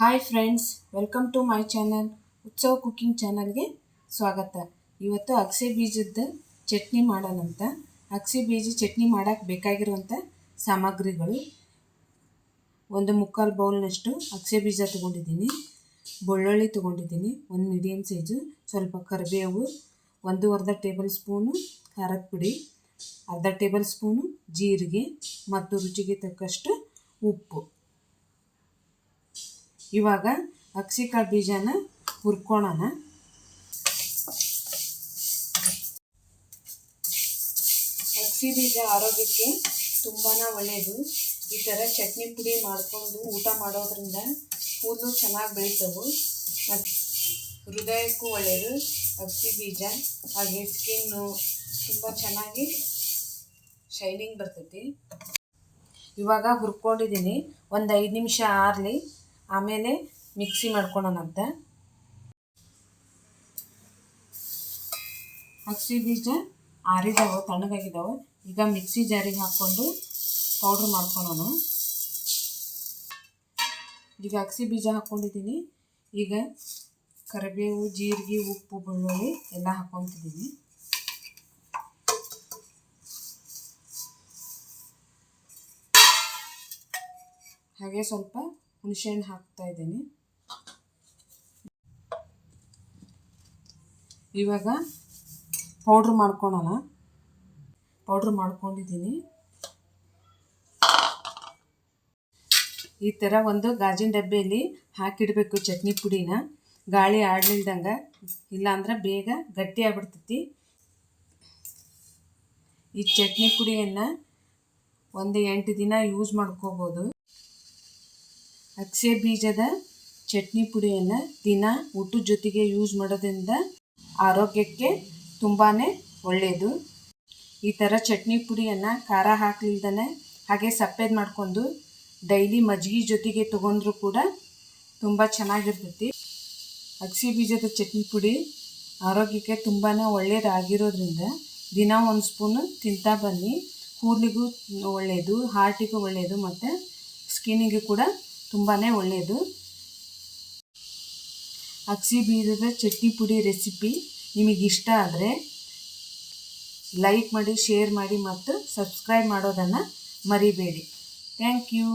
Hi friends welcome to my channel Utsava cooking ಚಾನಲ್ಗೆ ಸ್ವಾಗತ. ಇವತ್ತು ಅಗಸೆ ಬೀಜದ ಚಟ್ನಿ ಮಾಡೋಣಂತ. ಅಗಸೆ ಬೀಜ ಚಟ್ನಿ ಮಾಡೋಕ್ಕೆ ಬೇಕಾಗಿರುವಂಥ ಸಾಮಗ್ರಿಗಳು. ಒಂದು ಮುಕ್ಕಾಲು ಬೌಲ್ನಷ್ಟು ಅಗಸೆ ಬೀಜ ತೊಗೊಂಡಿದ್ದೀನಿ. ಬೆಳ್ಳುಳ್ಳಿ ತೊಗೊಂಡಿದ್ದೀನಿ, ಒಂದು ಮೀಡಿಯಮ್ ಸೈಜು ಸ್ವಲ್ಪ ಕರಿಬೇವು, ಒಂದು ಅರ್ಧ ಟೇಬಲ್ ಸ್ಪೂನು ಖಾರದ ಪುಡಿ, ಅರ್ಧ ಟೇಬಲ್ ಸ್ಪೂನು ಜೀರಿಗೆ ಮತ್ತು ರುಚಿಗೆ ತಕ್ಕಷ್ಟು ಉಪ್ಪು. ಇವಾಗ ಅಕ್ಸಿಕಾಳು ಬೀಜನ ಹುರ್ಕೊಳ್ಳೋಣ ಅಕ್ಷಿ ಬೀಜ ಆರೋಗ್ಯಕ್ಕೆ ತುಂಬಾ ಒಳ್ಳೆಯದು ಈ ಥರ ಚಟ್ನಿ ಪುಡಿ ಮಾಡಿಕೊಂಡು ಊಟ ಮಾಡೋದ್ರಿಂದ ಕೂದಲು ಚೆನ್ನಾಗಿ ಬೆಳೀತವು. ಮತ್ತು ಹೃದಯಕ್ಕೂ ಒಳ್ಳೆಯದು ಅಕ್ಷಿ ಬೀಜ. ಹಾಗೆ ಸ್ಕಿನ್ನು ತುಂಬ ಚೆನ್ನಾಗಿ ಶೈನಿಂಗ್ ಬರ್ತೈತಿ. ಇವಾಗ ಹುರ್ಕೊಂಡಿದ್ದೀನಿ ಒಂದು ಐದು ನಿಮಿಷ ಆರಲಿ. ಆಮೇಲೆ ಮಿಕ್ಸಿ ಮಾಡ್ಕೊಳ್ಳೋಣಂತೆ ಅಕ್ಷಿ ಬೀಜ ಆರಿದಾವೆ ತಣ್ಣಗಾಗಿದ್ದಾವೆ ಈಗ ಮಿಕ್ಸಿ ಜಾರಿಗೆ ಹಾಕ್ಕೊಂಡು ಪೌಡ್ರ್ ಮಾಡ್ಕೊಳೋಣ. ಈಗ ಅಗಸಿ ಬೀಜ ಹಾಕ್ಕೊಂಡಿದ್ದೀನಿ ಈಗ ಕರಿಬೇವು, ಜೀರಿಗೆ, ಉಪ್ಪು, ಬೆಳ್ಳುಳ್ಳಿ ಎಲ್ಲ ಹಾಕ್ಕೊತಿದ್ದೀನಿ ಹಾಗೆ ಸ್ವಲ್ಪ ಹುಣಸೆಹಣ್ಣು ಹಾಕ್ತಾ ಇದ್ದೀನಿ. ಇವಾಗ ಪೌಡ್ರ್ ಮಾಡ್ಕೊಳೋಣ. ಪೌಡ್ರ್ ಮಾಡ್ಕೊಂಡಿದ್ದೀನಿ. ಈ ಥರ ಒಂದು ಗಾಜಿನ ಡಬ್ಬೆಯಲ್ಲಿ ಹಾಕಿಡಬೇಕು ಚಟ್ನಿ ಪುಡಿನ. ಗಾಳಿ ಆಡಲಿಲ್ದಂಗೆ, ಇಲ್ಲಾಂದ್ರೆ ಬೇಗ ಗಟ್ಟಿ ಆಗ್ಬಿಡ್ತೈತಿ. ಈ ಚಟ್ನಿ ಪುಡಿಯನ್ನು ಒಂದು ಎಂಟು ದಿನ ಯೂಸ್ ಮಾಡ್ಕೋಬೋದು. ಅಗಸೆ ಬೀಜದ ಚಟ್ನಿ ಪುಡಿಯನ್ನು ದಿನ ಊಟದ ಜೊತೆಗೆ ಯೂಸ್ ಮಾಡೋದ್ರಿಂದ ಆರೋಗ್ಯಕ್ಕೆ ತುಂಬಾ ಒಳ್ಳೆಯದು ಈ ಥರ ಚಟ್ನಿ ಪುಡಿಯನ್ನು ಖಾರ ಹಾಕ್ಲಿಲ್ದೇ ಹಾಗೆ ಸಪ್ಪೆದು ಮಾಡ್ಕೊಂಡು ಡೈಲಿ ಮಜ್ಜಿಗೆ ಜೊತೆಗೆ ತೊಗೊಂಡ್ರೂ ಕೂಡ ತುಂಬ ಚೆನ್ನಾಗಿರ್ತೈತಿ. ಅಗಸೆ ಬೀಜದ ಚಟ್ನಿ ಪುಡಿ ಆರೋಗ್ಯಕ್ಕೆ ತುಂಬಾ ಒಳ್ಳೆಯದಾಗಿರೋದ್ರಿಂದ ದಿನ ಒಂದು ಸ್ಪೂನು ತಿಂತಾ ಬನ್ನಿ. ಕೂದಲಿಗೂ ಒಳ್ಳೆಯದು ಹಾರ್ಟಿಗೂ ಒಳ್ಳೆಯದು ಮತ್ತು ಸ್ಕಿನ್ನಿಗೂ ಕೂಡ ತುಂಬಾ ಒಳ್ಳೆಯದು ಅಕ್ಸಿ ಬೀಜದ ಚಟ್ನಿ ಪುಡಿ ರೆಸಿಪಿ ನಿಮಗಿಷ್ಟ ಆದರೆ ಲೈಕ್ ಮಾಡಿ, ಶೇರ್ ಮಾಡಿ ಮತ್ತು ಸಬ್ಸ್ಕ್ರೈಬ್ ಮಾಡೋದನ್ನು ಮರಿಬೇಡಿ. Thank you.